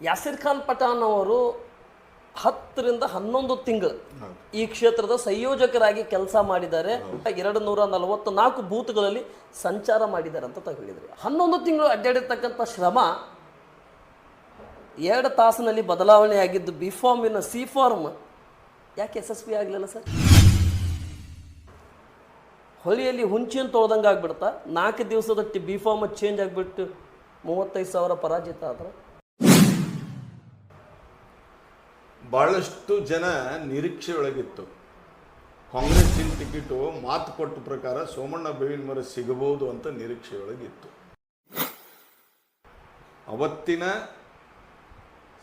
ಯಾಸಿರ್ ಖಾನ್ ಪಠಾನ್ ಅವರು ಹತ್ತರಿಂದ ಹನ್ನೊಂದು ತಿಂಗಳು ಈ ಕ್ಷೇತ್ರದ ಸಂಯೋಜಕರಾಗಿ ಕೆಲಸ ಮಾಡಿದ್ದಾರೆ. ಎರಡು ನೂರ ನಲವತ್ತು ನಾಲ್ಕು ಬೂತ್ಗಳಲ್ಲಿ ಸಂಚಾರ ಮಾಡಿದ್ದಾರೆ ಅಂತ ಹೇಳಿದ್ರಿ. ಹನ್ನೊಂದು ತಿಂಗಳು ಅಡ್ಡಾಡಿರ್ತಕ್ಕಂಥ ಶ್ರಮ ಎರಡು ತಾಸಿನಲ್ಲಿ ಬದಲಾವಣೆ ಆಗಿದ್ದು ಬಿ ಫಾರ್ಮಿನ ಸಿ ಫಾರ್ಮ್ ಯಾಕೆ ಯಶಸ್ವಿ ಆಗಲಿಲ್ಲ ಸರ್? ಹೊಲಿಯಲ್ಲಿ ಹುಂಚಿಯನ್ನು ತೊಳ್ದಂಗೆ ಆಗ್ಬಿಡ್ತಾ, ನಾಲ್ಕು ದಿವಸದ ಬಿ ಫಾರ್ಮ್ ಚೇಂಜ್ ಆಗಿಬಿಟ್ಟು ಮೂವತ್ತೈದು ಸಾವಿರ ಪರಾಜಿತ ಆದ್ರೆ ಬಹಳಷ್ಟು ಜನ ನಿರೀಕ್ಷೆಯೊಳಗಿತ್ತು ಕಾಂಗ್ರೆಸ್ಸಿನ ಟಿಕೆಟು ಮಾತು ಕೊಟ್ಟ ಪ್ರಕಾರ ಸೋಮಣ್ಣ ಬೇವಿನ ಮರ ಸಿಗಬಹುದು ಅಂತ ನಿರೀಕ್ಷೆಯೊಳಗಿತ್ತು ಅವತ್ತಿನ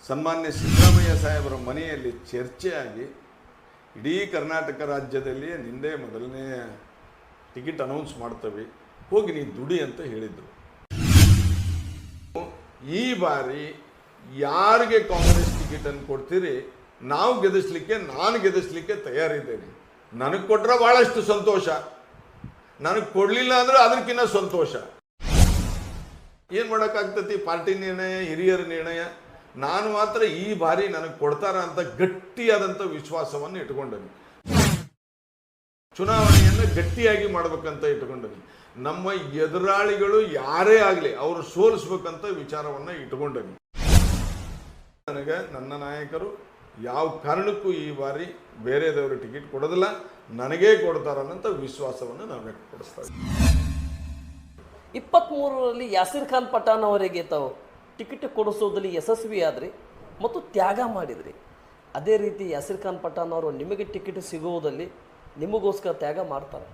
ಸನ್ಮಾನ್ಯ ಸಿದ್ದರಾಮಯ್ಯ ಸಾಹೇಬರ ಮನೆಯಲ್ಲಿ ಚರ್ಚೆಯಾಗಿ ಇಡೀ ಕರ್ನಾಟಕ ರಾಜ್ಯದಲ್ಲಿ ನಿಂದೆ ಮೊದಲನೇ ಟಿಕೆಟ್ ಅನೌನ್ಸ್ ಮಾಡ್ತೇವೆ, ಹೋಗಿ ನೀ ದುಡಿ ಅಂತ ಹೇಳಿದ್ರು. ಈ ಬಾರಿ ಯಾರಿಗೆ ಕಾಂಗ್ರೆಸ್ ಟಿಕೆಟ್ ಅನ್ನು ಕೊಡ್ತೀರಿ, ನಾವು ಗೆದಿಸ್ಲಿಕ್ಕೆ, ನಾನು ಗೆದಿಸ್ಲಿಕ್ಕೆ ತಯಾರಿದ್ದೇನೆ. ನನಗೆ ಕೊಟ್ಟರೆ ಬಹಳಷ್ಟು ಸಂತೋಷ. ನನಗೆ ಕೊಡಲಿಲ್ಲ ಅಂದ್ರೆ ಅದಕ್ಕಿಂತ ಸಂತೋಷ. ಏನು ಮಾಡೋಕ್ಕಾಗ್ತತಿ? ಪಾರ್ಟಿ ನಿರ್ಣಯ, ಹಿರಿಯರ ನಿರ್ಣಯ. ನಾನು ಮಾತ್ರ ಈ ಬಾರಿ ನನಗೆ ಕೊಡ್ತಾರ ಅಂತ ಗಟ್ಟಿಯಾದಂಥ ವಿಶ್ವಾಸವನ್ನು ಇಟ್ಕೊಂಡನಿ. ಚುನಾವಣೆಯನ್ನು ಗಟ್ಟಿಯಾಗಿ ಮಾಡಬೇಕಂತ ಇಟ್ಕೊಂಡನಿ. ನಮ್ಮ ಎದುರಾಳಿಗಳು ಯಾರೇ ಆಗಲಿ, ಅವರು ಸೋಲಿಸ್ಬೇಕಂತ ವಿಚಾರವನ್ನ ಇಟ್ಕೊಂಡನಿ. ನನಗೆ ನನ್ನ ನಾಯಕರು ಯಾವ ಕಾರಣಕ್ಕೂ ಈ ಬಾರಿ ಬೇರೆದವರು ಟಿಕೆಟ್ ಕೊಡೋದಿಲ್ಲ, ನನಗೇ ಕೊಡ್ತಾರನ್ನಂತ ವಿಶ್ವಾಸವನ್ನು ನಾವು ವ್ಯಕ್ತಪಡಿಸ್ತಾ ಇದ್ದೀವಿ. ಇಪ್ಪತ್ತ್ಮೂರರಲ್ಲಿ ಯಾಸಿರ್ ಖಾನ್ ಪಠಾಣ್ ಅವರಿಗೆ ತಾವು ಟಿಕೆಟ್ ಕೊಡಿಸೋದಲ್ಲಿ ಯಶಸ್ವಿ ಆದ್ರಿ ಮತ್ತು ತ್ಯಾಗ ಮಾಡಿದ್ರಿ. ಅದೇ ರೀತಿ ಯಾಸಿರ್ ಖಾನ್ ಪಠಾಣ್ ಅವರು ನಿಮಗೆ ಟಿಕೆಟ್ ಸಿಗುವುದಲ್ಲಿ ನಿಮಗೋಸ್ಕರ ತ್ಯಾಗ ಮಾಡ್ತಾರೆ.